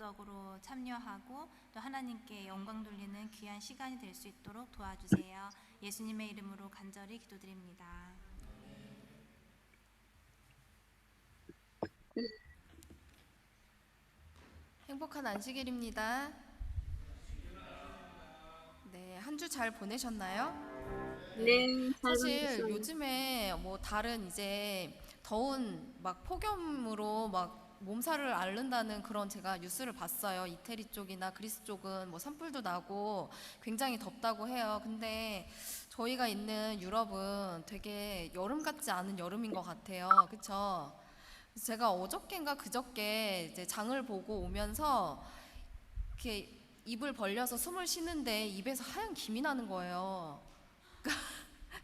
적극적으로 참여하고 또 하나님께 영광 돌리는 귀한 시간이 될 수 있도록 도와주세요. 예수님의 이름으로 간절히 기도드립니다. 행복한 안식일입니다. 네, 한 주 잘 보내셨나요? 네, 잘 사실. 요즘에 뭐 다른 이제 더운 막 폭염으로 막 몸살을 앓는다는 그런 제가 뉴스를 봤어요. 이태리 쪽이나 그리스 쪽은 뭐 산불도 나고 굉장히 덥다고 해요. 근데 저희가 있는 유럽은 되게 여름 같지 않은 여름인 것 같아요. 그렇죠? 제가 어저께인가 그저께 이제 장을 보고 오면서 이렇게 입을 벌려서 숨을 쉬는데 입에서 하얀 김이 나는 거예요.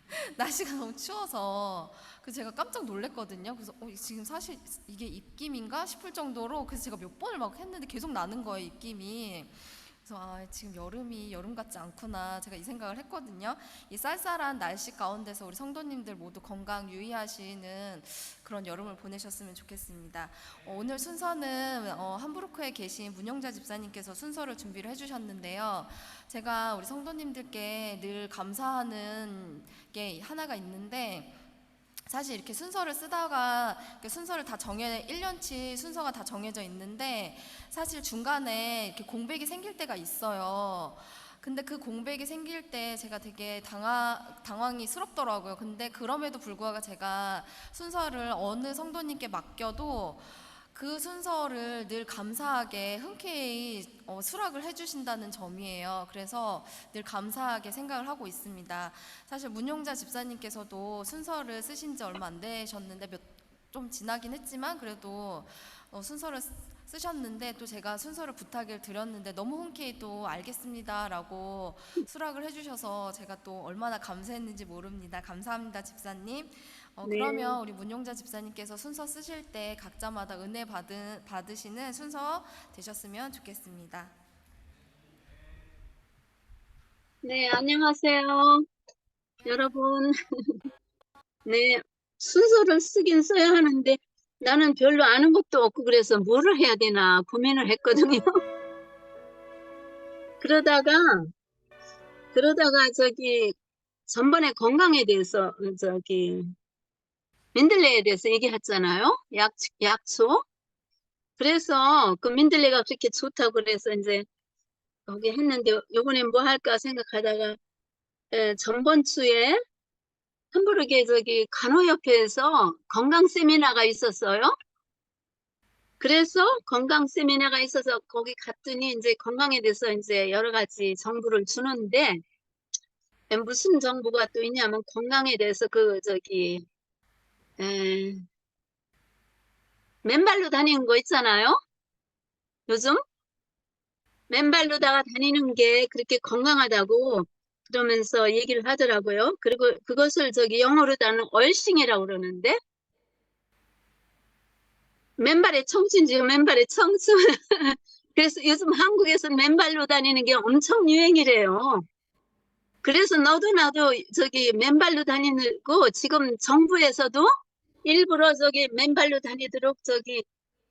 날씨가 너무 추워서 그 제가 깜짝 놀랐거든요. 그래서 어, 지금 사실 이게 입김인가 싶을 정도로 그래서 제가 몇 번을 막 했는데 계속 나는 거예요 입김이. 그래서 아 지금 여름이 여름 같지 않구나 제가 이 생각을 했거든요. 이 쌀쌀한 날씨 가운데서 우리 성도님들 모두 건강 유의하시는 그런 여름을 보내셨으면 좋겠습니다. 어, 오늘 순서는 어, 함부르크에 계신 문영자 집사님께서 순서를 준비를 해주셨는데요. 제가 우리 성도님들께 늘 감사하는 게 하나가 있는데 사실 이렇게 순서를 쓰다가 순서를 다 정해 1년치 순서가 다 정해져 있는데 사실 중간에 이렇게 공백이 생길 때가 있어요. 근데 그 공백이 생길 때 제가 되게 당황, 당황이 스럽더라고요. 근데 그럼에도 불구하고 제가 순서를 어느 성도님께 맡겨도 그 순서를 늘 감사하게 흔쾌히 어, 수락을 해주신다는 점이에요. 그래서 늘 감사하게 생각을 하고 있습니다. 사실 문용자 집사님께서도 순서를 쓰신 지 얼마 안 되셨는데 몇 좀 지나긴 했지만 그래도 어, 순서를 쓰- 쓰셨는데 또 제가 순서를 부탁을 드렸는데 너무 흔쾌히 또 알겠습니다라고 수락을 해주셔서 제가 또 얼마나 감사했는지 모릅니다. 감사합니다, 집사님. 어, 네. 그러면 우리 문용자 집사님께서 순서 쓰실 때 각자마다 은혜 받은, 받으시는 순서 되셨으면 좋겠습니다. 네, 안녕하세요. 여러분. 네, 순서를 쓰긴 써야 하는데 나는 별로 아는 것도 없고 그래서 뭐를 해야 되나 고민을 했거든요. 그러다가 그러다가 저기 전번에 건강에 대해서 저기 민들레에 대해서 얘기했잖아요. 약 약초. 그래서 그 민들레가 그렇게 좋다고 그래서 이제 거기 했는데 요번에 뭐 할까 생각하다가 에, 전번 주에 함부르게 저기 간호협회에서 건강 세미나가 있었어요. 그래서 건강 세미나가 있어서 거기 갔더니 이제 건강에 대해서 이제 여러 가지 정보를 주는데 에, 무슨 정보가 또 있냐면 건강에 대해서 그 저기 에, 맨발로 다니는 거 있잖아요. 요즘 맨발로다가 다니는 게 그렇게 건강하다고 그러면서 얘기를 하더라고요. 그리고 그것을 저기 영어로다는 얼싱이라고 그러는데 맨발의 청춘지요, 맨발의 청춘. 그래서 요즘 한국에서 맨발로 다니는 게 엄청 유행이래요. 그래서 너도 나도 저기 맨발로 다니고 지금 정부에서도 일부러 저기 맨발로 다니도록 저기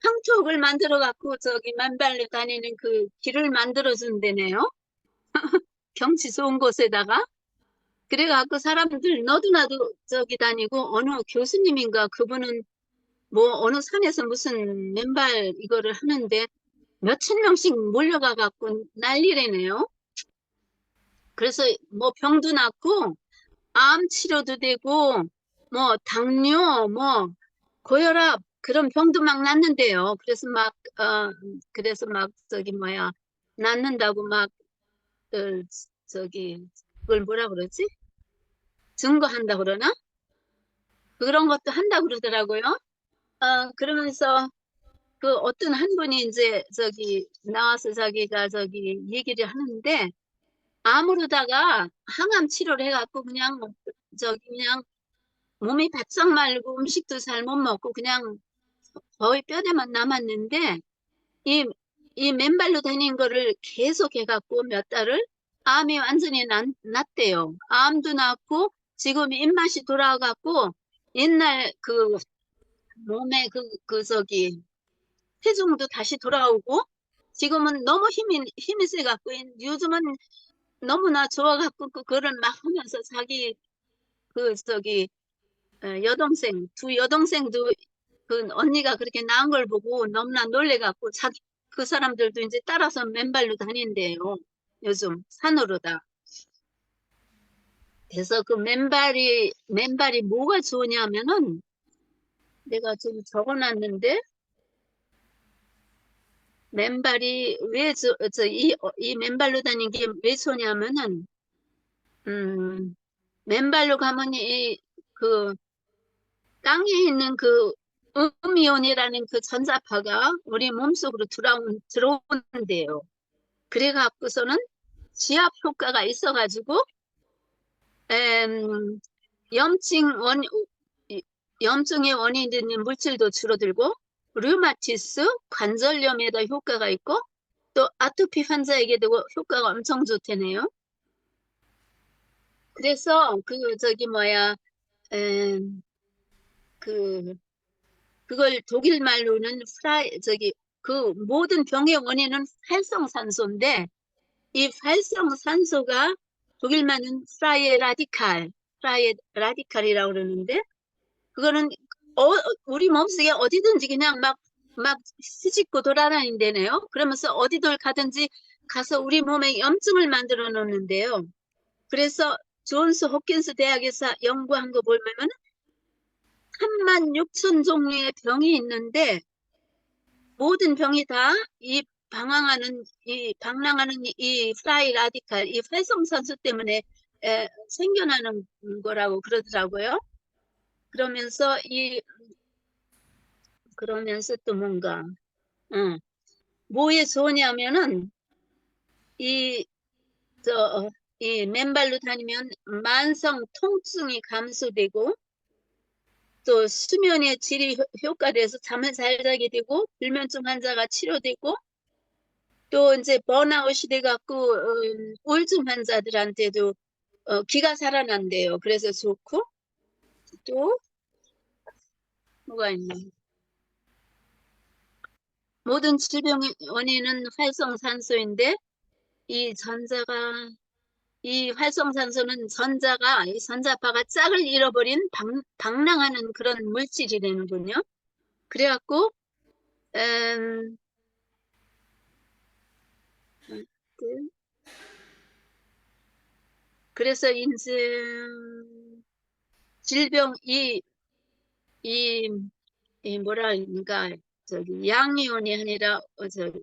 황토흙을 만들어 갖고 저기 맨발로 다니는 그 길을 만들어 준대네요. 경치 좋은 곳에다가. 그래 갖고 사람들 너도 나도 저기 다니고 어느 교수님인가 그분은 뭐 어느 산에서 무슨 맨발 이거를 하는데 몇천 명씩 몰려가 갖고 난리래네요. 그래서 뭐 병도 낫고 암 치료도 되고 뭐 당뇨 뭐 고혈압 그런 병도 막 낫는데요. 그래서 막, 어, 그래서 막, 저기, 뭐야, 낫는다고 막, 어, 저기, 그걸 뭐라 그러지? 증거한다 그러나? 그런 것도 한다 그러더라고요. 어, 그러면서 그 어떤 한 분이 이제 저기 나와서 자기가 저기 얘기를 하는데, 암으로다가 항암 치료를 해갖고 그냥, 저기, 그냥 몸이 바짝 말고 음식도 잘 못 먹고 그냥 거의 뼈대만 남았는데 이, 이 맨발로 다니는 거를 계속 해갖고 몇 달을 암이 완전히 난, 났대요. 암도 났고 지금 입맛이 돌아가고 옛날 그 몸에 그, 그 저기 체중도 다시 돌아오고 지금은 너무 힘이 힘이 세 갖고 요즘은 너무나 좋아 갖고 그 그걸 막 하면서 자기 그 저기 어, 여동생 두 여동생도 그 언니가 그렇게 나은 걸 보고 너무나 놀래갖고 자기 그 사람들도 이제 따라서 맨발로 다닌대요. 요즘 산으로 다. 그래서 그 맨발이 맨발이 뭐가 좋으냐면은 내가 좀 적어놨는데 맨발이 왜저이 이 맨발로 다니는 게 왜 좋냐면은 음 맨발로 가면 이그 땅에 있는 그 음이온이라는 그 전자파가 우리 몸속으로 들어온, 들어오는데요. 그래갖고서는 지압 효과가 있어가지고, 음, 염증 원, 이- 염증의 원인이 되는 물질도 줄어들고, 류마티스, 관절염에다 효과가 있고, 또 아토피 환자에게도 효과가 엄청 좋다네요. 그래서 그 저기 뭐야, 음, 그 그걸 독일 말로는 프라이 저기 그 모든 병의 원인은 활성산소인데 이 활성산소가 독일 말은 프라이에 라디칼, 프라이에 라디칼이라고 그러는데 그거는 어, 우리 몸속에 어디든지 그냥 막막 스집고 돌아다닌대네요. 그러면서 어디들 가든지 가서 우리 몸에 염증을 만들어 놓는데요. 그래서 존스 홉킨스 대학에서 연구한 거 보면 3만 6천 종류의 병이 있는데 모든 병이 다 이 방황하는 이 방랑하는 이 프라이 라디칼 이 활성산소 때문에 에, 생겨나는 거라고 그러더라고요. 그러면서 이 그러면서 또 뭔가 응. 뭐에 좋으냐면은 이 저이 맨발로 다니면 만성 통증이 감소되고 또 수면의 질이 효- 효과돼서 잠을 잘 자게 되고 불면증 환자가 치료되고 또 이제 번아웃이 돼갖고 음, 우울증 환자들한테도 어, 기가 살아난대요. 그래서 좋고 또 뭐가 있나? 모든 질병의 원인은 활성산소인데 이 전자가 이 활성산소는 전자가 이 전자파가 짝을 잃어버린 방, 방랑하는 그런 물질이 되는군요. 그래갖고 음, 그- 그래서 이제 질병 이, 이, 이 뭐랄까 저기 양이온이 아니라 어, 저기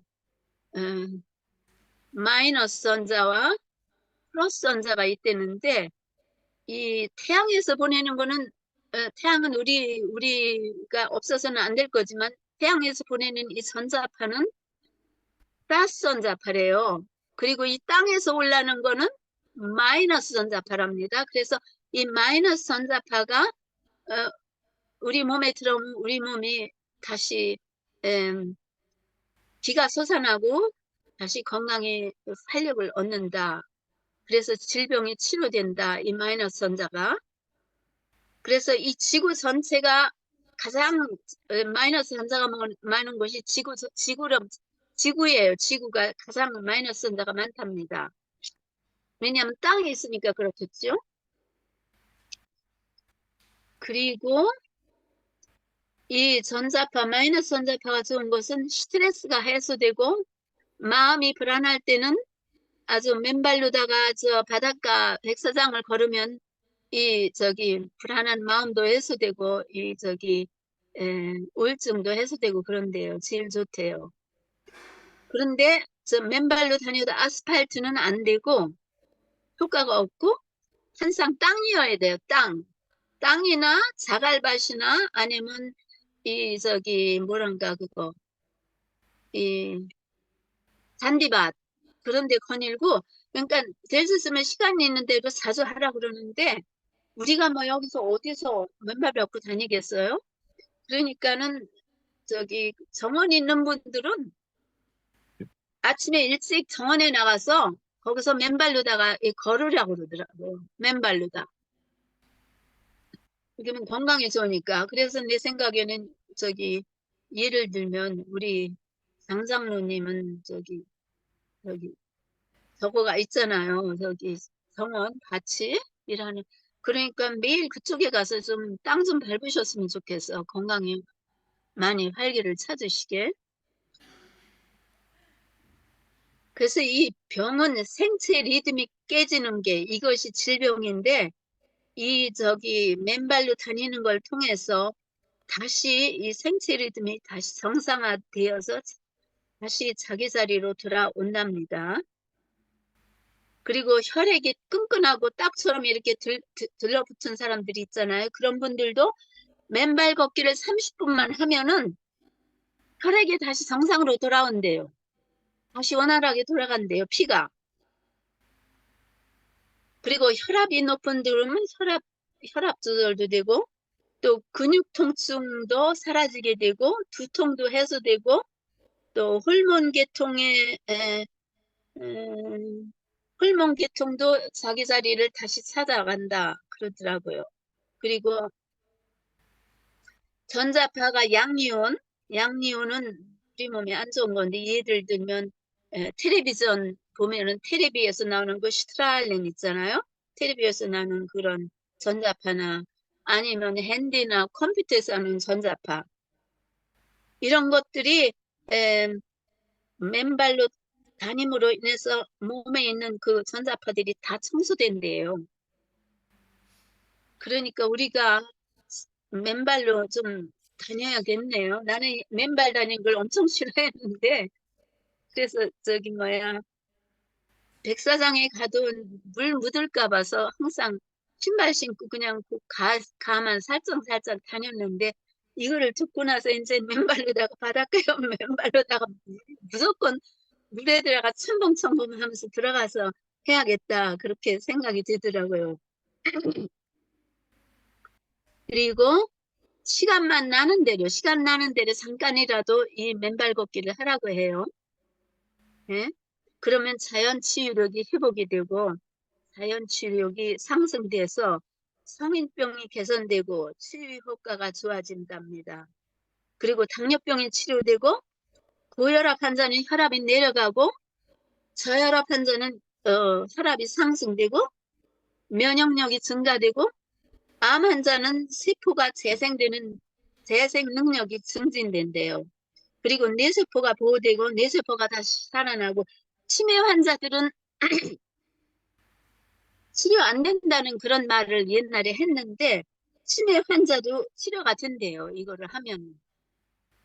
음, 마이너스 전자와 플러스 전자가 있다는데 이 태양에서 보내는 거는 어, 태양은 우리 우리가 없어서는 안 될 거지만 태양에서 보내는 이 전자파는 플러스 전자파래요. 그리고 이 땅에서 올라는 거는 마이너스 전자파랍니다. 그래서 이 마이너스 전자파가 어, 우리 몸에 들어오면 우리 몸이 다시 음, 기가 솟아나고 다시 건강에 활력을 얻는다. 그래서 질병이 치료된다. 이 마이너스 전자가. 그래서 이 지구 전체가 가장 어, 마이너스 전자가 많- 많은 곳이 지구, 지구럼, 지구예요. 지구가 가장 마이너스 전자가 많답니다. 왜냐하면 땅에 있으니까 그렇겠죠. 그리고 이 전자파, 마이너스 전자파가 좋은 것은 스트레스가 해소되고 마음이 불안할 때는 아주 맨발로다가 저 바닷가 백사장을 걸으면 이 저기 불안한 마음도 해소되고 이 저기 에, 우울증도 해소되고 그런데요. 제일 좋대요. 그런데 저 맨발로 다녀도 아스팔트는 안 되고 효과가 없고 항상 땅이어야 돼요. 땅. 땅이나 자갈밭이나 아니면 이 저기 뭐란가 그거 이 잔디밭 그런 데 거닐고 그러니까 될 수 있으면 시간이 있는 대로 자주 하라 그러는데 우리가 뭐 여기서 어디서 맨발 잡고 다니겠어요? 그러니까는 저기 정원 있는 분들은 아침에 일찍 정원에 나가서 거기서 맨발로다가 이 걸으라고 그러더라고요. 맨발로다. 그러면 건강에 좋으니까. 그래서 내 생각에는 저기 예를 들면 우리 장장로님은 저기 여기 저거가 있잖아요. 저기 정원 밭이 일하는 그러니까 매일 그쪽에 가서 좀 땅 좀 밟으셨으면 좋겠어. 건강에 많이 활기를 찾으시게. 그래서 이 병은 생체 리듬이 깨지는 게 이것이 질병인데 이 저기 맨발로 다니는 걸 통해서 다시 이 생체 리듬이 다시 정상화되어서 다시 자기 자리로 돌아온답니다. 그리고 혈액이 끈끈하고 딱처럼 이렇게 들, 들, 들 러붙은 사람들이 있잖아요. 그런 분들도 맨발 걷기를 30분만 하면은 혈액이 다시 정상으로 돌아온대요. 다시 원활하게 돌아간대요, 피가. 그리고 혈압이 높은 분들은 혈압, 혈압 조절도 되고, 또 근육 통증도 사라지게 되고, 두통도 해소되고, 또 호르몬 계통의, 에, 음, 호르몬 계통도 자기 자리를 다시 찾아간다, 그러더라고요. 그리고 전자파가 양이온, 양이온은 우리 몸에 안 좋은 건데 예를 들면 에, 텔레비전 보면은 텔레비에서 나오는 그 슈트랄린 있잖아요. 텔레비에서 나오는 그런 전자파나 아니면 핸디나 컴퓨터에서 하는 전자파 이런 것들이 에, 맨발로 다님으로 인해서 몸에 있는 그 전자파들이 다 청소된대요. 그러니까 우리가 맨발로 좀 다녀야겠네요. 나는 맨발 다니는 걸 엄청 싫어했는데, 그래서 저기 뭐야, 백사장에 가도 물 묻을까 봐서 항상 신발 신고 그냥 그 가, 가만 살짝살짝 다녔는데, 이거를 듣고 나서 이제 맨발로다가 바닷가에 맨발로다가 무조건 물에 들어가 첨벙첨벙 하면서 들어가서 해야겠다. 그렇게 생각이 들더라고요. 그리고 시간만 나는 대로, 시간 나는 대로 잠깐이라도 이 맨발 걷기를 하라고 해요. 예? 그러면 자연 치유력이 회복이 되고, 자연 치유력이 상승돼서 성인병이 개선되고 치유 효과가 좋아진답니다. 그리고 당뇨병이 치료되고, 고혈압 환자는 혈압이 내려가고, 저혈압 환자는 어, 혈압이 상승되고, 면역력이 증가되고, 암 환자는 세포가 재생되는 재생 능력이 증진된대요. 그리고 뇌세포가 보호되고 뇌세포가 다시 살아나고 치매 환자들은 치료 안 된다는 그런 말을 옛날에 했는데 치매 환자도 치료가 된대요. 이거를 하면.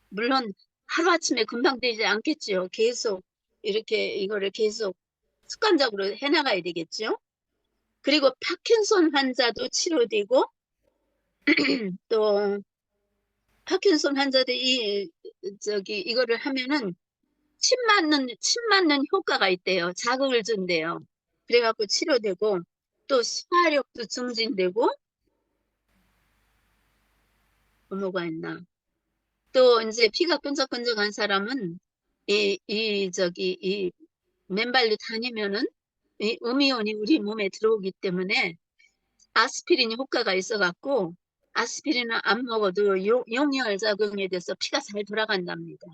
물론 하루아침에 금방 되지 않겠죠. 계속 이렇게 이거를 계속 습관적으로 해나가야 되겠죠. 그리고 파킨손 환자도 치료되고 또 파킨손 환자들이 저기 이거를 하면은 침 맞는 침 맞는 효과가 있대요. 자극을 준대요. 그래갖고 치료되고 또 소화력도 증진되고 또 뭐가 있나? 또 이제 피가 끈적끈적한 사람은 이, 이 저기 이 맨발로 다니면은 이 음이온이 우리 몸에 들어오기 때문에 아스피린 효과가 있어 갖고 아스피린을 안 먹어도 요- 용혈 작용에 대해서 피가 잘 돌아간답니다.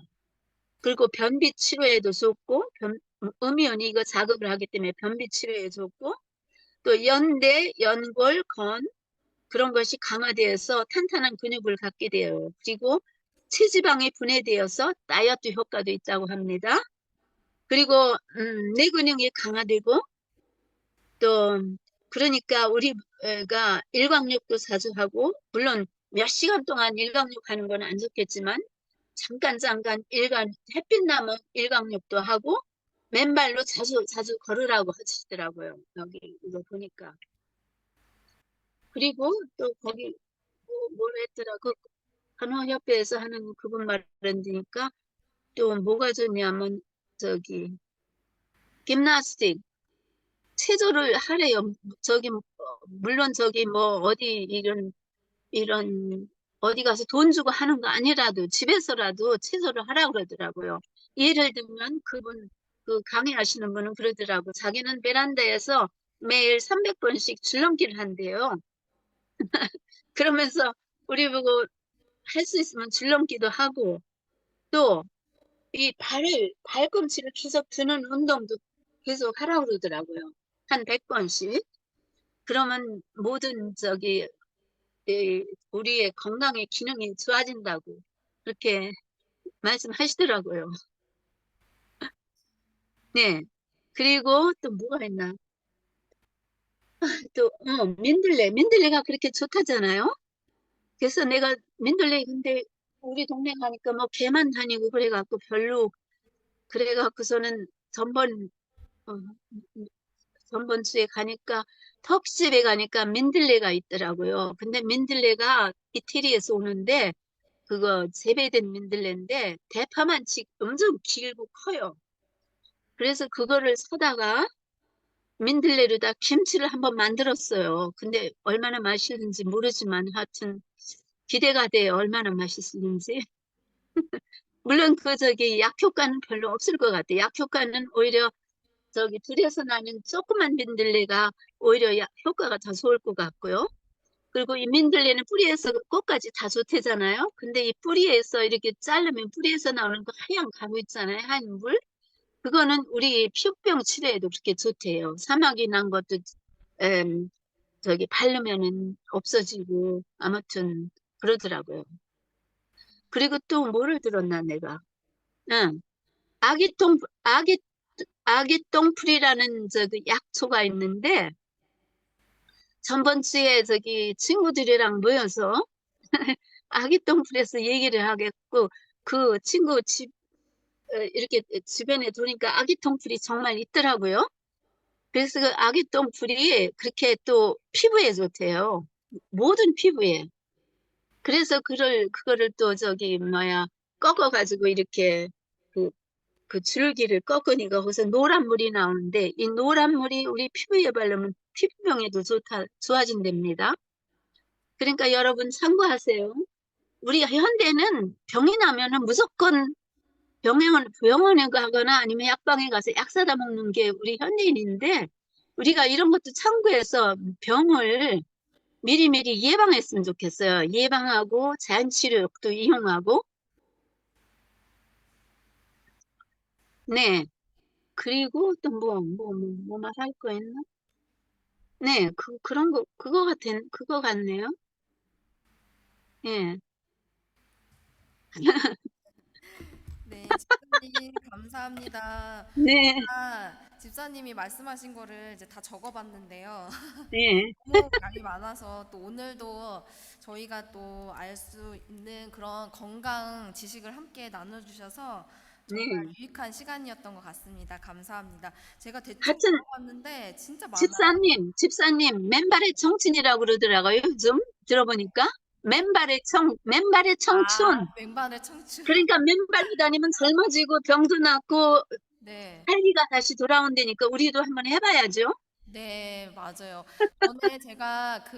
그리고 변비 치료에도 좋고 변, 음이온이 이거 자극을 하기 때문에 변비 치료에 좋고 또 연대, 연골, 건 그런 것이 강화되어서 탄탄한 근육을 갖게 돼요. 그리고 체지방이 분해되어서 다이어트 효과도 있다고 합니다. 그리고 음, 내 근육이 강화되고 또 그러니까 우리가 일광욕도 자주 하고 물론 몇 시간 동안 일광욕 하는 건 안 좋겠지만 잠깐 잠깐 일광 햇빛 나면 일광욕도 하고 맨발로 자주 자주 걸으라고 하시더라고요. 여기 이거 보니까. 그리고 또 거기 뭐, 뭘 했더라 그 간호협회에서 하는 그분 말은니까 또 뭐가 좋냐면 저기 김나스틱 체조를 하래요. 저기 뭐, 물론 저기 뭐 어디 이런 이런 어디 가서 돈 주고 하는 거 아니라도 집에서라도 체조를 하라고 그러더라고요. 예를 들면 그분 그 강의하시는 분은 그러더라고. 자기는 베란다에서 매일 300번씩 줄넘기를 한대요. 그러면서 우리 보고 할 수 있으면 줄넘기도 하고 또 이 발을, 발꿈치를 계속 드는 운동도 계속 하라고 그러더라고요. 한 100번씩. 그러면 모든 저기, 이 우리의 건강의 기능이 좋아진다고 그렇게 말씀하시더라고요. 네. 그리고 또 뭐가 있나? 아, 또, 어, 민들레. 민들레가 그렇게 좋다잖아요. 그래서 내가 민들레 근데 우리 동네 가니까 뭐 개만 다니고 그래갖고 별로 그래갖고서는 전번 어, 전번 주에 가니까 턱집에 가니까 민들레가 있더라고요. 근데 민들레가 이태리에서 오는데 그거 재배된 민들레인데 대파만치 엄청 길고 커요. 그래서 그거를 사다가 민들레로다 김치를 한번 만들었어요. 근데 얼마나 맛있는지 모르지만 하여튼 기대가 돼요. 얼마나 맛있는지. 물론 그 저기 약효과는 별로 없을 것 같아요. 약효과는 오히려 저기 들에서 나는 조그만 민들레가 오히려 야- 효과가 더 좋을 것 같고요. 그리고 이 민들레는 뿌리에서 꽃까지 다 좋대잖아요. 근데 이 뿌리에서 이렇게 자르면 뿌리에서 나오는 그 하얀 가루 있잖아요. 하얀 물. 그거는 우리 피부병 치료에도 그렇게 좋대요. 사막이 난 것도 음, 저기 바르면은 없어지고 아무튼 그러더라고요. 그리고 또 뭐를 들었나 내가? 응. 아기똥 아기 아기똥풀이라는 저기 약초가 있는데 전번 주에 저기 친구들이랑 모여서 아기똥풀에서 얘기를 하겠고 그 친구 집 어, 이렇게 주변에 보니까 아기 똥풀이 정말 있더라고요. 그래서 그 아기 똥풀이 그렇게 또 피부에 좋대요. 모든 피부에. 그래서 그걸 그거를 또 저기 뭐야 꺾어 가지고 이렇게 그, 그 줄기를 꺾으니까 거기서 노란 물이 나오는데 이 노란 물이 우리 피부에 바르면 피부병에도 좋다 좋아진답니다. 그러니까 여러분 참고하세요. 우리 현대는 병이 나면은 무조건 병원, 병원에 가거나 아니면 약방에 가서 약 사다 먹는 게 우리 현대인인데 우리가 이런 것도 참고해서 병을 미리미리 예방했으면 좋겠어요. 예방하고 자연치료도 이용하고 네. 그리고 또 뭐, 뭐, 뭐, 뭐 말할 거 있나? 네, 그, 그런 거, 그거 같은, 그거 같네요. 예. 네, 집사님 감사합니다. 네, 제가 집사님이 말씀하신 거를 이제 다 적어봤는데요. 네, 너무 양이 많아서 또 오늘도 저희가 또 알 수 있는 그런 건강 지식을 함께 나눠주셔서 정말 네. 유익한 시간이었던 것 같습니다. 감사합니다. 제가 대충 하여튼 적어봤는데 진짜 많아요. 집사님, 집사님, 맨발의 청춘이라고 그러더라고요, 요즘 들어보니까. 맨발의 청, 맨발의 청춘. 아, 왼발의 청춘. 그러니까 맨발로 다니면 젊어지고 병도 낫고 네. 활기가 다시 돌아온다니까 우리도 한번 해봐야죠. 네, 맞아요. 전에 제가 그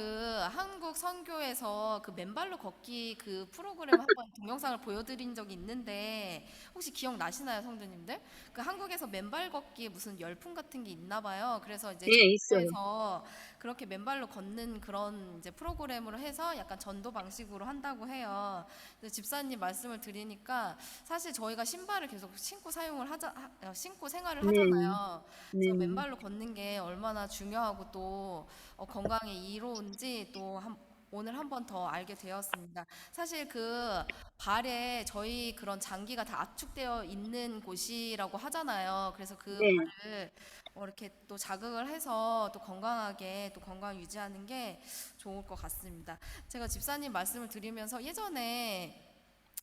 한국 선교에서 그 맨발로 걷기 그 프로그램 한번 동영상을 보여드린 적이 있는데 혹시 기억나시나요, 성도님들? 그 한국에서 맨발 걷기 무슨 열풍 같은 게 있나 봐요. 그래서 이제 예, 있어요. 전도에서 그렇게 맨발로 걷는 그런 이제 프로그램으로 해서 약간 전도 방식으로 한다고 해요. 근데 집사님 말씀을 드리니까 사실 저희가 신발을 계속 신고 사용을 하자, 하- 어, 신고 생활을 네. 하잖아요. 네. 그래서 맨발로 걷는 게 얼마나 중요하고 또 어, 건강에 이로운지 또 한- 오늘 한 번 더 알게 되었습니다. 사실 그 발에 저희 그런 장기가 다 압축되어 있는 곳이라고 하잖아요. 그래서 그 네. 발을 어, 이렇게 또 자극을 해서 또 건강하게 또 건강 유지하는 게 좋을 것 같습니다. 제가 집사님 말씀을 드리면서 예전에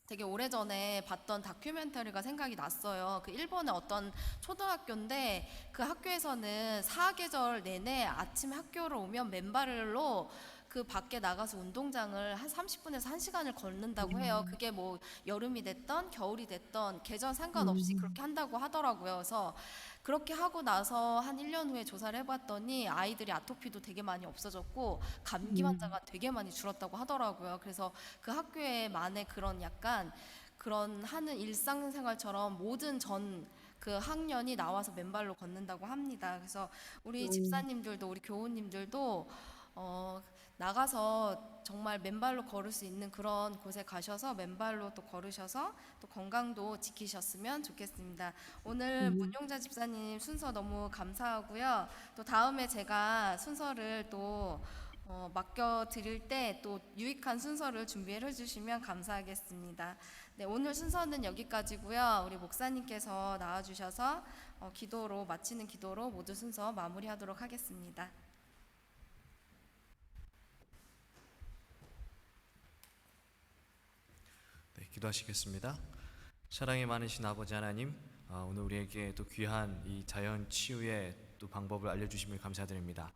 되게 오래전에 봤던 다큐멘터리가 생각이 났어요. 그 일본의 어떤 초등학교인데 그 학교에서는 사계절 내내 아침 학교를 오면 맨발로 그 밖에 나가서 운동장을 한 30분에서 1시간을 걷는다고 해요. 그게 뭐 여름이 됐던 겨울이 됐던 계절 상관없이 그렇게 한다고 하더라고요. 그래서 그렇게 하고 나서 한 1년 후에 조사를 해봤더니 아이들이 아토피도 되게 많이 없어졌고 감기 환자가 되게 많이 줄었다고 하더라고요. 그래서 그 학교에 만의 그런 약간 그런 하는 일상생활처럼 모든 전 그 학년이 나와서 맨발로 걷는다고 합니다. 그래서 우리 음. 집사님들도 우리 교우님들도 어 나가서 정말 맨발로 걸을 수 있는 그런 곳에 가셔서 맨발로 또 걸으셔서 또 건강도 지키셨으면 좋겠습니다. 오늘 음. 문용자 집사님 순서 너무 감사하고요. 또 다음에 제가 순서를 또 어, 맡겨 드릴 때 또 유익한 순서를 준비해 주시면 감사하겠습니다. 네, 오늘 순서는 여기까지고요. 우리 목사님께서 나와 주셔서 어, 기도로 마치는 기도로 모두 순서 마무리하도록 하겠습니다. 기도하시겠습니다. 사랑이 많으신 아버지 하나님, 아, 오늘 우리에게 또 귀한 이 자연 치유의 또 방법을 알려주심을 감사드립니다.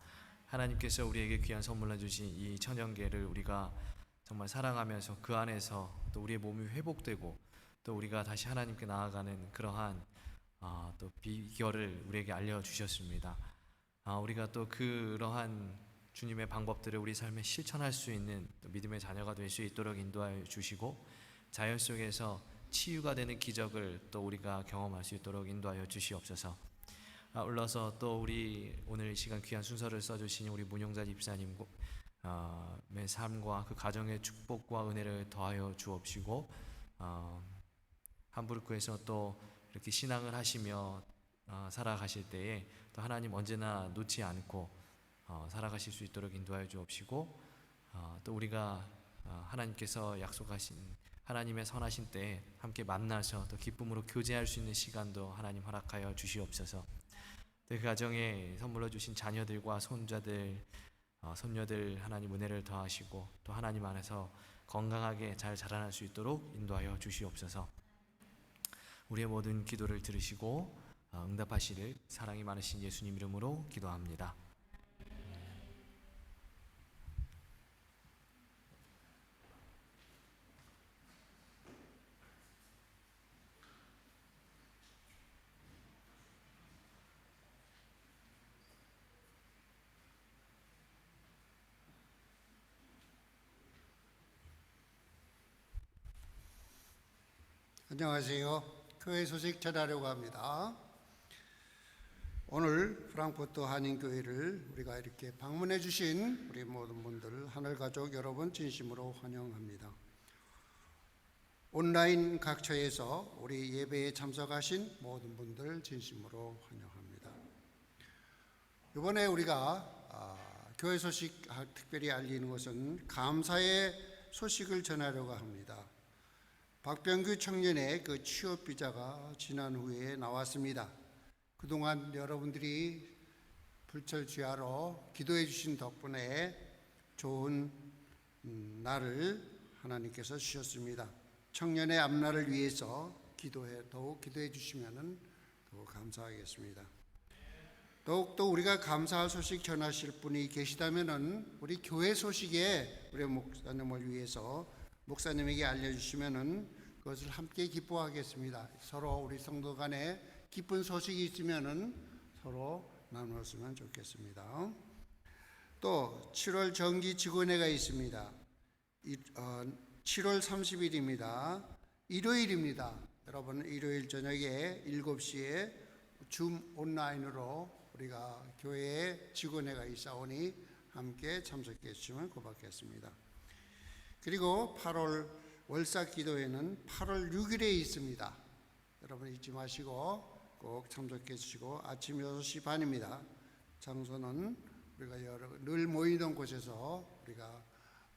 하나님께서 우리에게 귀한 선물로 주신 이 천연계를 우리가 정말 사랑하면서 그 안에서 또 우리의 몸이 회복되고 또 우리가 다시 하나님께 나아가는 그러한 아, 또 비결을 우리에게 알려주셨습니다. 아, 우리가 또 그러한 주님의 방법들을 우리 삶에 실천할 수 있는 또 믿음의 자녀가 될 수 있도록 인도하여 주시고 자연 속에서 치유가 되는 기적을 또 우리가 경험할 수 있도록 인도하여 주시옵소서. 아울러서 또 우리 오늘 이 시간 귀한 순서를 써주신 우리 문용자 집사님의 삶과 그 가정의 축복과 은혜를 더하여 주옵시고 어, 함부르크에서 또 이렇게 신앙을 하시며 어, 살아가실 때에 또 하나님 언제나 놓지 않고 어, 살아가실 수 있도록 인도하여 주옵시고 어, 또 우리가 어, 하나님께서 약속하신 하나님의 선하신 때에 함께 만나서 또 기쁨으로 교제할 수 있는 시간도 하나님 허락하여 주시옵소서. 또그 가정에 선물로 주신 자녀들과 손자들, 어, 손녀들 하나님 은혜를 더하시고 또 하나님 안에서 건강하게 잘 자라날 수 있도록 인도하여 주시옵소서. 우리의 모든 기도를 들으시고 어, 응답하시를 사랑이 많으신 예수님 이름으로 기도합니다. 안녕하세요. 교회 소식 전하려고 합니다. 오늘 프랑크푸르트 한인교회를 우리가 이렇게 방문해 주신 우리 모든 분들 하늘 가족 여러분 진심으로 환영합니다. 온라인 각처에서 우리 예배에 참석하신 모든 분들 진심으로 환영합니다. 이번에 우리가 아, 교회 소식 아, 특별히 알리는 것은 감사의 소식을 전하려고 합니다. 박병규 청년의 그 취업 비자가 지난 후에 나왔습니다. 그동안 여러분들이 불철주야로 기도해 주신 덕분에 좋은 음, 날을 하나님께서 주셨습니다. 청년의 앞날을 위해서 기도해 더욱 기도해 주시면은 더욱 감사하겠습니다. 더욱더 우리가 감사할 소식 전하실 분이 계시다면은 우리 교회 소식에 우리 목사님을 위해서 목사님에게 알려주시면은 그것을 함께 기뻐하겠습니다. 서로 우리 성도 간에 기쁜 소식이 있으면은 서로 나누었으면 좋겠습니다. 또 7월 정기 직원회가 있습니다. 이, 어, 7월 30일입니다. 일요일입니다. 여러분 일요일 저녁에 7시에 줌 온라인으로 우리가 교회에 직원회가 있사오니 함께 참석해 주시면 고맙겠습니다. 그리고 8월 월사 기도회는 8월 6일에 있습니다. 여러분 잊지 마시고 꼭 참석해 주시고 아침 6시 반입니다. 장소는 우리가 여러, 늘 모이던 곳에서 우리가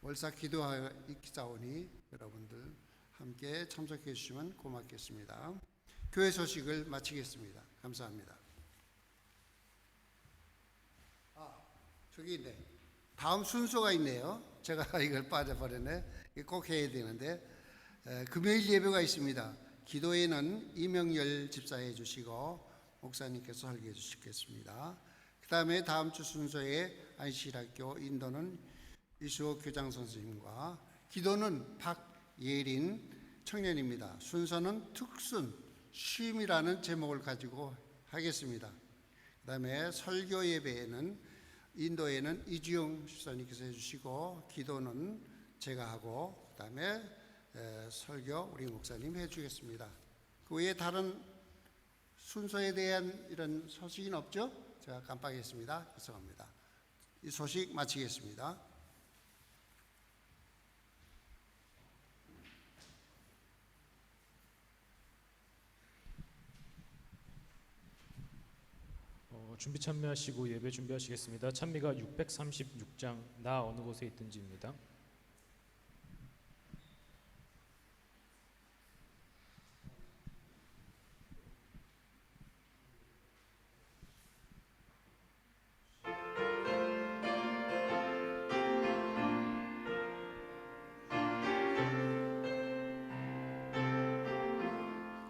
월사 기도하이사오니 여러분들 함께 참석해 주시면 고맙겠습니다. 교회 소식을 마치겠습니다. 감사합니다. 아, 저기 있네. 다음 순서가 있네요. 제가 이걸 빠져버렸네. 꼭 해야 되는데 에, 금요일 예배가 있습니다. 기도에는 이명열 집사해 주시고 목사님께서 설교해 주시겠습니다. 그 다음에 다음 주 순서에 안실학교 인도는 이수호 교장 선생님과 기도는 박예린 청년입니다. 순서는 특순 쉼이라는 제목을 가지고 하겠습니다. 그 다음에 설교 예배에는 인도에는 이주영 집사님께서 해주시고 기도는 제가 하고 그 다음에 설교 우리 목사님 해주겠습니다. 그 외에 다른 순서에 대한 이런 소식은 없죠? 제가 깜빡했습니다. 죄송합니다. 이 소식 마치겠습니다. 준비 참여하시고 예배 준비하시겠습니다. 찬미가 636장 나 어느 곳에 있든지입니다.